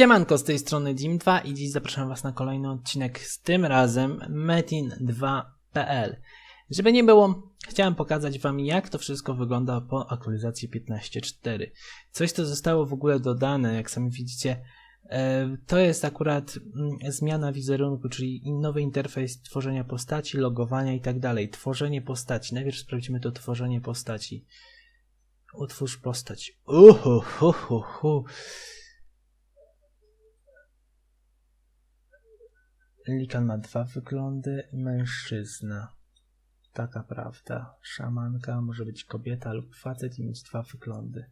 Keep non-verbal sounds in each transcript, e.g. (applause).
Siemanko, z tej strony Dim2 i dziś zapraszam Was na kolejny odcinek z tym razem metin2.pl. Żeby nie było, chciałem pokazać Wam jak to wszystko wygląda po aktualizacji 15.4. Coś co zostało w ogóle dodane, jak sami widzicie, e, to jest akurat mm, zmiana wizerunku, czyli nowy interfejs tworzenia postaci, logowania i tak dalej. Tworzenie postaci. Najpierw sprawdzimy to tworzenie postaci. Utwórz postać. Uhu, hu, hu. Likan ma dwa wyglądy. Mężczyzna. Taka prawda. Szamanka może być kobieta lub facet i mieć dwa wyglądy.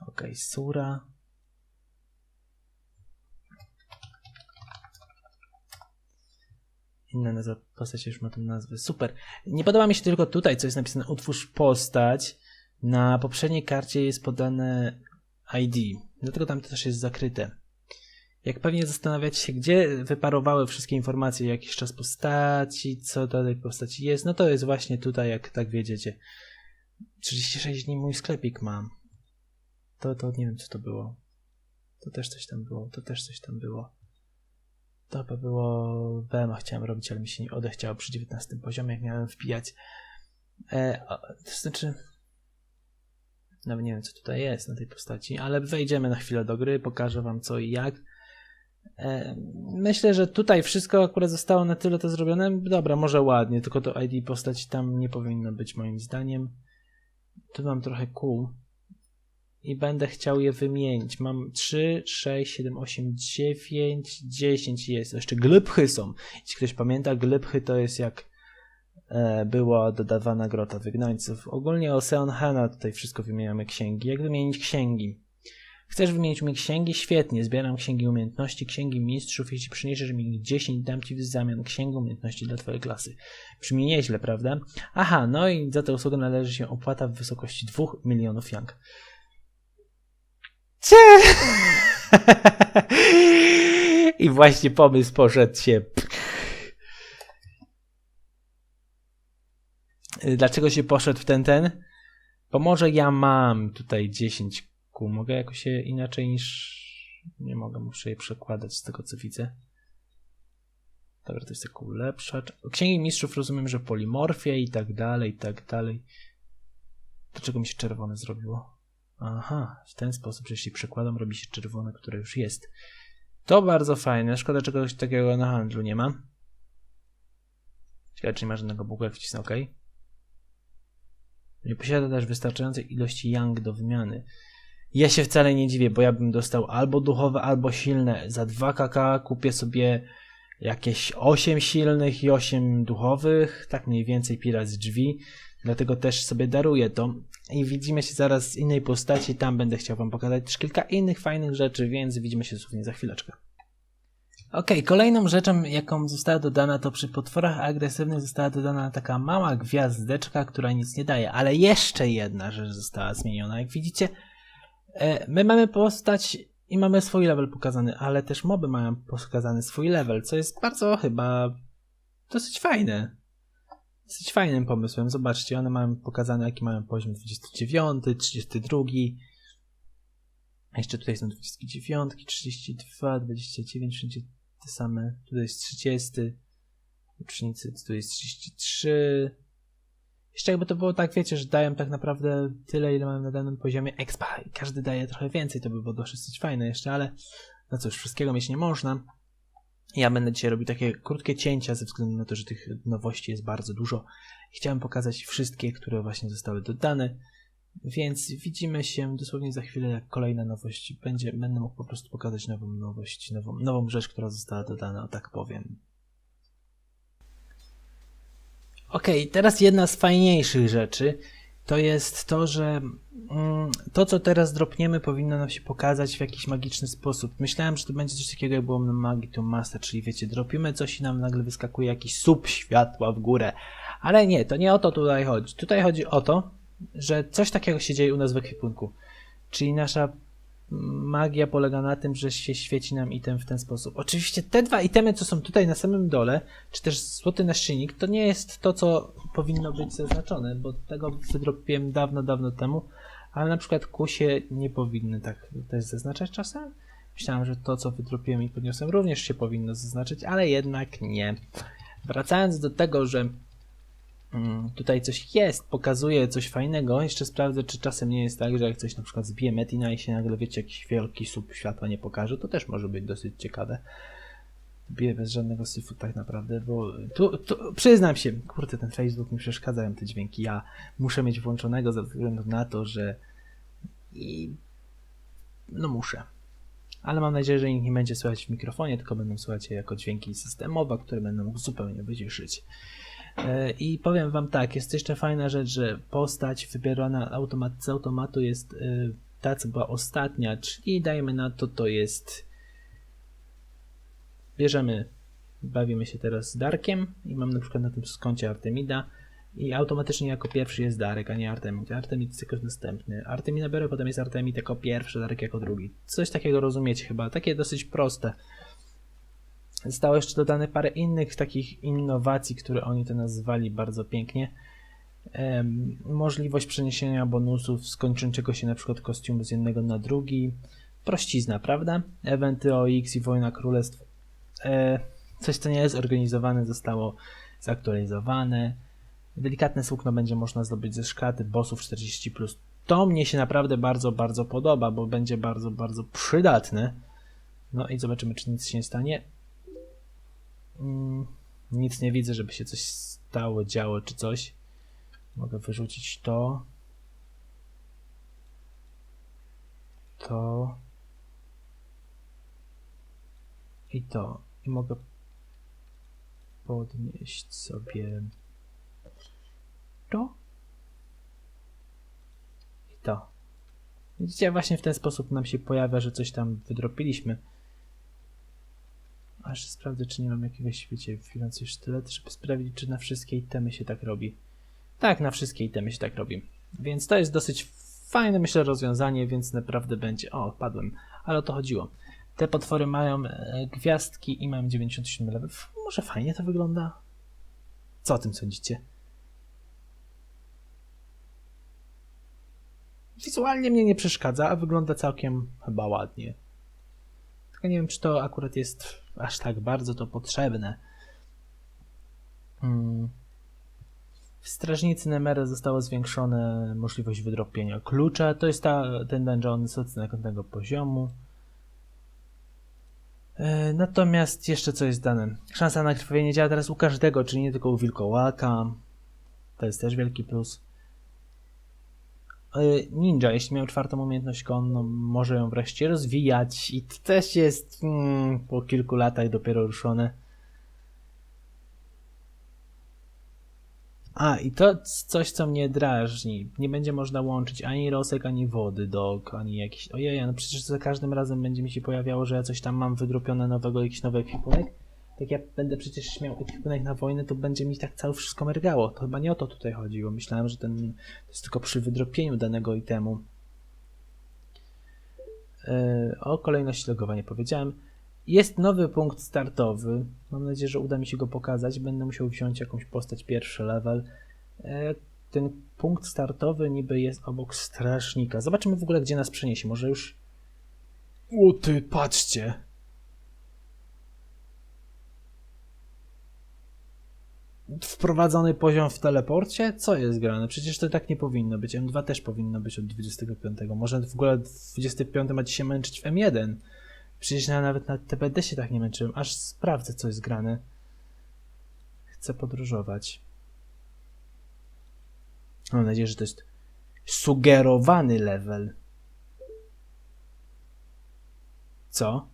Ok, Sura. Inna nazwa postaci już ma tą nazwę. Super. Nie podoba mi się tylko tutaj, co jest napisane utwórz postać. Na poprzedniej karcie jest podane ID. Dlatego tam to też jest zakryte. Jak pewnie zastanawiacie się, gdzie wyparowały wszystkie informacje, jakiś czas postaci, co do tej postaci jest, no to jest właśnie tutaj, jak tak wiedziecie. 36 dni mój sklepik mam. To, to nie wiem, co to było. To też coś tam było, to też coś tam było. To by było BMA chciałem robić, ale mi się nie odechciało przy 19 poziomie, jak miałem wpijać. E, to znaczy... Nawet nie wiem, co tutaj jest na tej postaci, ale wejdziemy na chwilę do gry, pokażę wam co i jak. Myślę, że tutaj wszystko akurat zostało na tyle to zrobione. Dobra, może ładnie, tylko to ID postaci tam nie powinno być moim zdaniem. Tu mam trochę kół i będę chciał je wymienić. Mam 3, 6, 7, 8, 9, 10 jest. Jeszcze glybchy są. Jeśli ktoś pamięta, glybchy to jest jak e, była dodawana grota wygnańców. Ogólnie Ocean Hana tutaj wszystko wymieniamy księgi. Jak wymienić księgi? Chcesz wymienić mi księgi? Świetnie, zbieram księgi umiejętności, księgi mistrzów. Jeśli przyniesiesz mi ich 10, dam ci w zamian księgę umiejętności dla twojej klasy. Brzmi nieźle, prawda? Aha, no i za tę usługę należy się opłata w wysokości 2 milionów yang. Cie! (laughs) I właśnie pomysł poszedł się. Dlaczego się poszedł w ten ten? Bo może ja mam tutaj 10 Mogę jakoś się inaczej niż. Nie mogę, muszę je przekładać z tego co widzę. Dobra, to jest tak ulepszacz. Księgi mistrzów rozumiem, że polimorfia i tak dalej, i tak dalej. Dlaczego mi się czerwone zrobiło? Aha, w ten sposób, że jeśli przekładam, robi się czerwone, które już jest. To bardzo fajne. Szkoda, czegoś takiego na handlu nie ma. Ciekawe, czy nie ma żadnego bugu, jak wcisnę OK. Nie posiada też wystarczającej ilości yang do wymiany. Ja się wcale nie dziwię, bo ja bym dostał albo duchowe, albo silne. Za 2 kk kupię sobie jakieś 8 silnych i 8 duchowych, tak mniej więcej pirat z drzwi. Dlatego też sobie daruję to. I widzimy się zaraz z innej postaci. Tam będę chciał Wam pokazać też kilka innych fajnych rzeczy, więc widzimy się dosłownie za chwileczkę. Ok, kolejną rzeczą, jaką została dodana, to przy potworach agresywnych została dodana taka mała gwiazdeczka, która nic nie daje. Ale jeszcze jedna rzecz została zmieniona. Jak widzicie, my mamy postać i mamy swój level pokazany, ale też moby mają pokazany swój level, co jest bardzo chyba dosyć fajne dosyć fajnym pomysłem. Zobaczcie, one mają pokazane, jaki mają poziom 29, 32. Jeszcze tutaj są 29, 32, 29, wszędzie te same. Tutaj jest 30, ucznicy, tu jest 33. Jeszcze jakby to było tak, wiecie, że dają tak naprawdę tyle, ile mają na danym poziomie expa i każdy daje trochę więcej, to by było dosyć fajne jeszcze, ale no cóż, wszystkiego mieć nie można. Ja będę dzisiaj robił takie krótkie cięcia ze względu na to, że tych nowości jest bardzo dużo. Chciałem pokazać wszystkie, które właśnie zostały dodane. Więc widzimy się dosłownie za chwilę, jak kolejna nowość będzie. Będę mógł po prostu pokazać nową nowość, nową, nową rzecz, która została dodana, o tak powiem. Ok, teraz jedna z fajniejszych rzeczy to jest to, że mm, to, co teraz dropniemy, powinno nam się pokazać w jakiś magiczny sposób. Myślałem, że to będzie coś takiego, jak było na Magii to Master, czyli wiecie, dropimy coś i nam nagle wyskakuje jakiś sub światła w górę. Ale nie, to nie o to tutaj chodzi. Tutaj chodzi o to, że coś takiego się dzieje u nas w ekwipunku. Czyli nasza magia polega na tym, że się świeci nam item w ten sposób. Oczywiście te dwa itemy, co są tutaj na samym dole, czy też złoty naszczynik, to nie jest to, co powinno być zaznaczone, bo tego wydropiłem dawno, dawno temu, ale na przykład kusie nie powinny tak też zaznaczać czasem. Myślałem, że to, co wydropiłem i podniosłem, również się powinno zaznaczyć, ale jednak nie. Wracając do tego, że tutaj coś jest, pokazuje coś fajnego, jeszcze sprawdzę, czy czasem nie jest tak, że jak coś na przykład zbije Metina i się nagle, wiecie, jakiś wielki słup światła nie pokaże, to też może być dosyć ciekawe. Biję bez żadnego syfu tak naprawdę, bo tu, tu przyznam się, kurde, ten Facebook mi przeszkadzają te dźwięki. Ja muszę mieć włączonego ze względu na to, że i no muszę. Ale mam nadzieję, że ich nie będzie słychać w mikrofonie, tylko będą słychać je jako dźwięki systemowe, które mógł zupełnie wyciszyć. E, I powiem wam tak, jest jeszcze fajna rzecz, że postać wybierana automat, z automatu jest e, ta, co była ostatnia, czyli dajmy na to, to jest bierzemy, bawimy się teraz z Darkiem i mam na przykład na tym skącie Artemida i automatycznie jako pierwszy jest Darek, a nie Artemid. Artemid jest jako następny. Artemida biorę, potem jest Artemid jako pierwszy, Darek jako drugi. Coś takiego rozumiecie chyba, takie dosyć proste. Zostało jeszcze dodane parę innych takich innowacji, które oni to nazwali bardzo pięknie. Możliwość przeniesienia bonusów z kończącego się na przykład kostiumu z jednego na drugi. Prościzna, prawda? Eventy OX i Wojna Królestw e, coś, co nie jest organizowane, zostało zaktualizowane. Delikatne słókno będzie można zdobyć ze szklaty bossów 40+. To mnie się naprawdę bardzo, bardzo podoba, bo będzie bardzo, bardzo przydatne. No i zobaczymy, czy nic się nie stanie. Mm, nic nie widzę, żeby się coś stało, działo, czy coś. Mogę wyrzucić to. To. I to. I mogę podnieść sobie to i to. Widzicie, właśnie w ten sposób nam się pojawia, że coś tam wydropiliśmy. Aż sprawdzę, czy nie mam jakiegoś, wiecie, chwilący sztylet, żeby sprawdzić, czy na wszystkie itemy się tak robi. Tak, na wszystkie itemy się tak robi. Więc to jest dosyć fajne, myślę, rozwiązanie, więc naprawdę będzie... O, padłem. Ale o to chodziło. Te potwory mają e, gwiazdki i mają 97 level. F, Może fajnie to wygląda? Co o tym sądzicie? Wizualnie mnie nie przeszkadza, a wygląda całkiem chyba ładnie. Tylko nie wiem, czy to akurat jest aż tak bardzo to potrzebne. Hmm. W Strażnicy Nemere została zwiększona możliwość wydropienia klucza. To jest ta, ten dungeon z odznakowanego poziomu. E, Natomiast jeszcze co jest dane? Szansa na krwawienie działa teraz u każdego, czyli nie tylko u wilkołaka. To jest też wielki plus. E, Ninja, jeśli miał czwartą umiejętność konną, może ją wreszcie rozwijać i to też jest mm, po kilku latach dopiero ruszone. A, i to coś, co mnie drażni. Nie będzie można łączyć ani rosek, ani wody do, ani jakiś... Ojej, no przecież za każdym razem będzie mi się pojawiało, że ja coś tam mam wydropione nowego, jakiś nowy ekwipunek. Jak ja będę przecież miał ekwipunek na wojnę, to będzie mi tak całe wszystko mergało. To chyba nie o to tutaj chodziło. Myślałem, że ten to jest tylko przy wydropieniu danego itemu. Yy, o kolejności logowania powiedziałem. Jest nowy punkt startowy. Mam nadzieję, że uda mi się go pokazać. Będę musiał wziąć jakąś postać pierwszy level. E, Ten punkt startowy niby jest obok strażnika. Zobaczymy w ogóle, gdzie nas przeniesie. Może już. O ty, patrzcie! Wprowadzony poziom w teleporcie? Co jest grane? Przecież to tak nie powinno być. M2 też powinno być od 25. Może w ogóle 25 macie się męczyć w M1. Przecież ja nawet na TBD się tak nie męczyłem. Aż sprawdzę, co jest grane. Chcę podróżować. Mam nadzieję, że to jest sugerowany level. Co?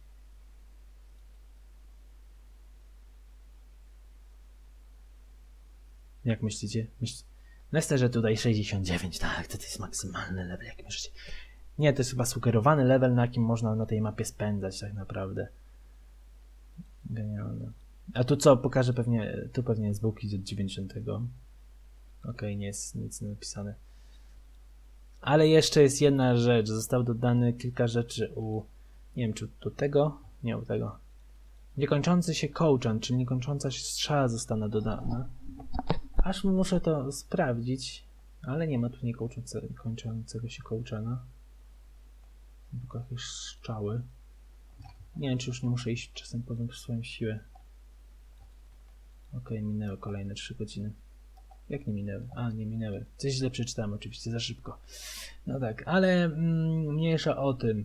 Jak myślicie? Myśl... Że tutaj 69, tak, to, jest maksymalny level, jak myślicie. Nie, to jest chyba sugerowany level, na jakim można na tej mapie spędzać tak naprawdę. Genialne. A tu co? Pokażę pewnie, tu pewnie jest buki od 90. Okej, nie jest nic napisane. Ale jeszcze jest jedna rzecz. Zostało dodane kilka rzeczy u... Nie wiem, czy do tego? Nie, u tego. Niekończący się kołczan, czyli niekończąca się strzała została dodana. Aż muszę to sprawdzić, ale nie ma tu niekończącego się kołczana. Tylko jakieś strzały. Nie wiem, czy już nie muszę iść czasem po tą swoją siłę. Okej, minęły kolejne 3 godziny. Jak nie minęły? A, nie minęły. Coś źle przeczytałem, oczywiście, za szybko. No tak, ale mm, mniejsza o tym.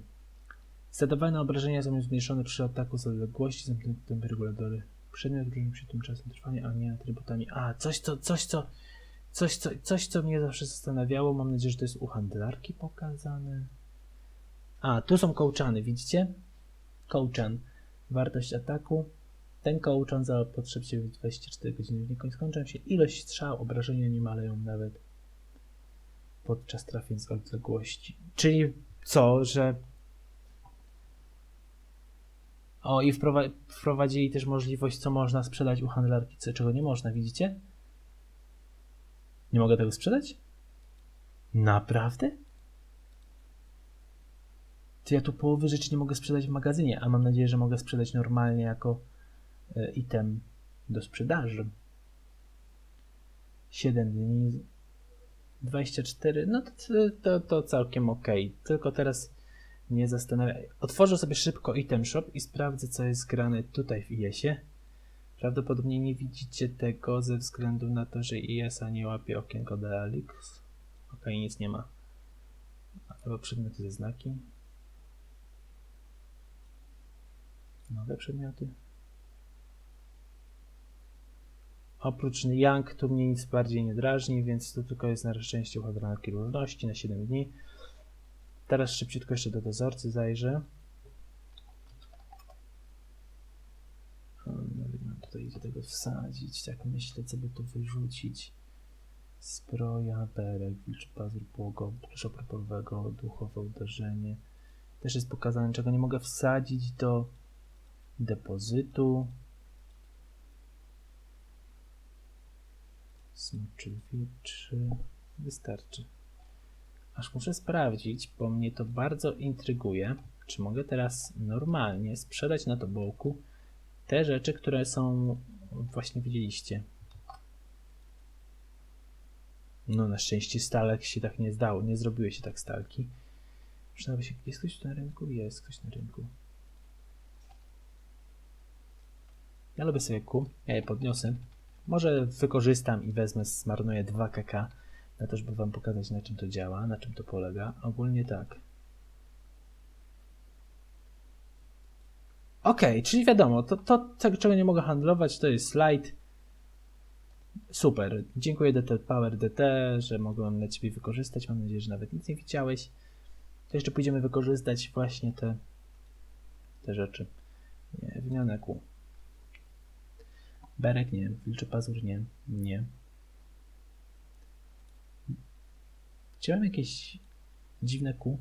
Zadawane obrażenia są zmniejszone przy ataku z odległości, zamknięte regulatory. Przedmiot różni się tym czasem trwania, a nie atrybutami. A, coś co, coś co, coś co, coś co mnie zawsze zastanawiało. Mam nadzieję, że to jest u handlarki pokazane. A, tu są kołczany, widzicie? Kołczan. Wartość ataku. Ten kołczan za potrzeb się 24 godziny w nie skończą się. Ilość strzał, obrażenia nie maleją nawet podczas trafień z odległości. Czyli co, że o, i wprowa- wprowadzili też możliwość, co można sprzedać u handlarki, co, czego nie można, widzicie? Nie mogę tego sprzedać? Naprawdę? To ja tu połowy rzeczy nie mogę sprzedać w magazynie, a mam nadzieję, że mogę sprzedać normalnie jako e, item do sprzedaży. 7 dni, 24, no to, to, to całkiem ok. Tylko teraz nie zastanawiam. Otworzę sobie szybko item shop i sprawdzę, co jest grane tutaj w IS-ie. Prawdopodobnie nie widzicie tego ze względu na to, że IS-a nie łapie okienko DLX. Ok, nic nie ma. Albo przedmioty ze znaki. Nowe przedmioty. Oprócz Young tu mnie nic bardziej nie drażni, więc to tylko jest na szczęście układranki różności na 7 dni. Teraz szybciutko jeszcze do dozorcy zajrzę. Mam tutaj idzie tego wsadzić, tak myślę, co by tu wyrzucić. Zbroja, berek, wilczy pazur błogo, szopropowego, duchowe uderzenie. Też jest pokazane, czego nie mogę wsadzić do depozytu. Smoczywicz. Wystarczy. Aż muszę sprawdzić, bo mnie to bardzo intryguje, czy mogę teraz normalnie sprzedać na tobołku te rzeczy, które są, właśnie widzieliście. No na szczęście stalek się tak nie zdało, nie zrobiły się tak stalki. Przynajmniej się, jest ktoś na rynku? Jest ktoś na rynku. Ja lubię sobie kół, ja je podniosę. Może wykorzystam i wezmę, zmarnuję 2 kk na to, żeby Wam pokazać, na czym to działa, na czym to polega. Ogólnie tak. Ok, czyli wiadomo, to, to, czego nie mogę handlować, to jest slajd. Super. Dziękuję DT Power DT, że mogłem dla Ciebie wykorzystać. Mam nadzieję, że nawet nic nie widziałeś. To jeszcze pójdziemy wykorzystać właśnie te, te rzeczy. Nie, wymianę kół. Berek nie, wilczy pazur nie, nie. Czy mam jakieś dziwne kół?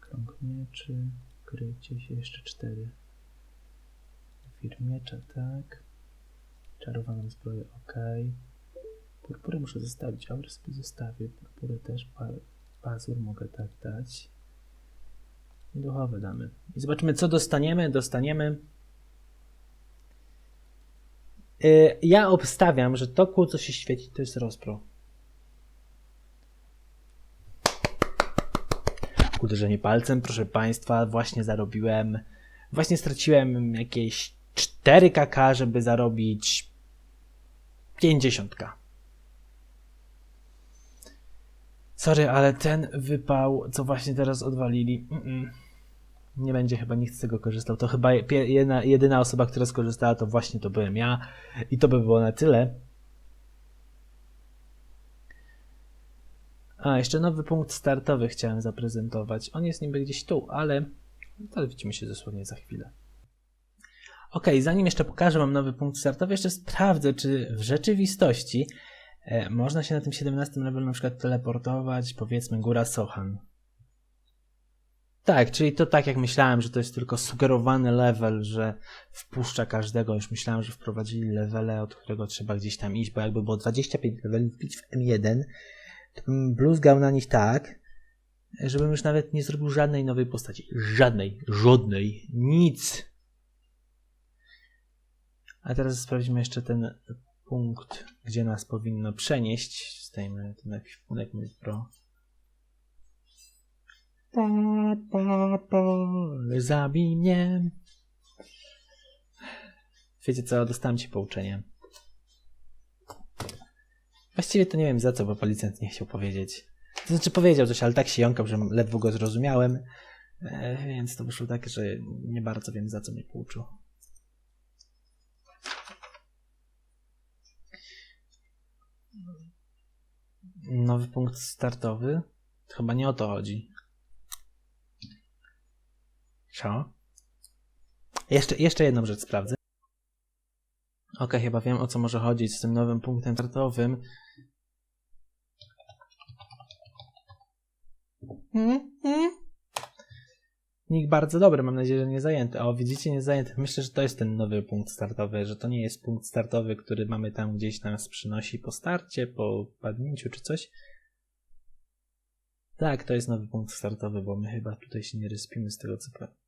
Krąg mieczy, krycie się, jeszcze cztery. Wir miecza, tak. Czarowaną zbroję, ok. Purpurę muszę zostawić, aurę sobie zostawię. Purpurę też, pa pazur mogę tak dać. I duchowe damy. I zobaczymy, co dostaniemy. Dostaniemy Ja obstawiam, że to kół, co się świeci, to jest rozpro. Uderzenie palcem, proszę Państwa, właśnie zarobiłem. Właśnie straciłem jakieś 4 kk, żeby zarobić 50 k. Sorry, ale ten wypał, co właśnie teraz odwalili. Mm -mm nie będzie chyba nikt z tego korzystał. To chyba jedna, jedyna osoba, która skorzystała, to właśnie to byłem ja. I to by było na tyle. A, jeszcze nowy punkt startowy chciałem zaprezentować. On jest niby gdzieś tu, ale to widzimy się dosłownie za chwilę. Ok, zanim jeszcze pokażę Wam nowy punkt startowy, jeszcze sprawdzę, czy w rzeczywistości e, można się na tym 17 levelu na przykład teleportować, powiedzmy góra Sohan. Tak, czyli to tak jak myślałem, że to jest tylko sugerowany level, że wpuszcza każdego. Już myślałem, że wprowadzili levele, od którego trzeba gdzieś tam iść, bo jakby było 25 leveli wbić w M1, to bym bluzgał na nich tak, żebym już nawet nie zrobił żadnej nowej postaci. Żadnej, żadnej, nic. A teraz sprawdzimy jeszcze ten punkt, gdzie nas powinno przenieść. Zdejmę ten ekwipunek pro. Zabij mnie. Wiecie co, dostałem ci pouczenie. Właściwie to nie wiem za co, bo policjant nie chciał powiedzieć. To znaczy powiedział coś, ale tak się jąkał, że ledwo go zrozumiałem. E, więc to wyszło tak, że nie bardzo wiem za co mnie pouczył. Nowy punkt startowy? Chyba nie o to chodzi. Co? Jeszcze, jeszcze jedną rzecz sprawdzę. Okej, chyba wiem o co może chodzić z tym nowym punktem startowym. Hmm? Hmm? Nick bardzo dobry, mam nadzieję, że nie zajęty. O, widzicie, nie zajęty. Myślę, że to jest ten nowy punkt startowy, że to nie jest punkt startowy, który mamy tam gdzieś nas przynosi po starcie, po padnięciu czy coś. Tak, to jest nowy punkt startowy, bo my chyba tutaj się nie respimy z tego co pamiętam.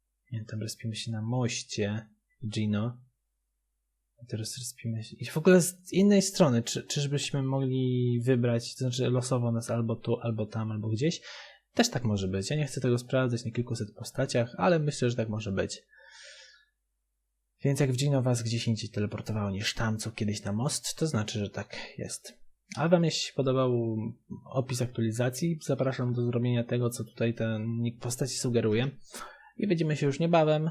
Respimy się na moście Gino. A teraz respimy się. I w ogóle z innej strony, czy, czyżbyśmy mogli wybrać, to znaczy losowo nas albo tu, albo tam, albo gdzieś. Też tak może być. Ja nie chcę tego sprawdzać na kilkuset postaciach, ale myślę, że tak może być. Więc jak w Gino was gdzieś indziej teleportowało niż tam, co kiedyś na most, to znaczy, że tak jest. A wam jeśli się podobał opis aktualizacji, zapraszam do zrobienia tego, co tutaj ten nick postaci sugeruje. I widzimy się już niebawem.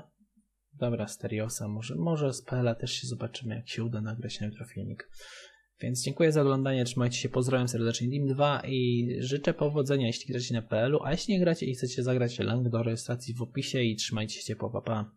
Dobra, Steriosa, może, może z PLA też się zobaczymy, jak się uda nagrać na jutro filmik. Więc dziękuję za oglądanie, trzymajcie się, pozdrawiam serdecznie Dim2 i życzę powodzenia, jeśli gracie na PL-u, a jeśli nie gracie i chcecie zagrać link do rejestracji w opisie i trzymajcie się ciepło, pa pa.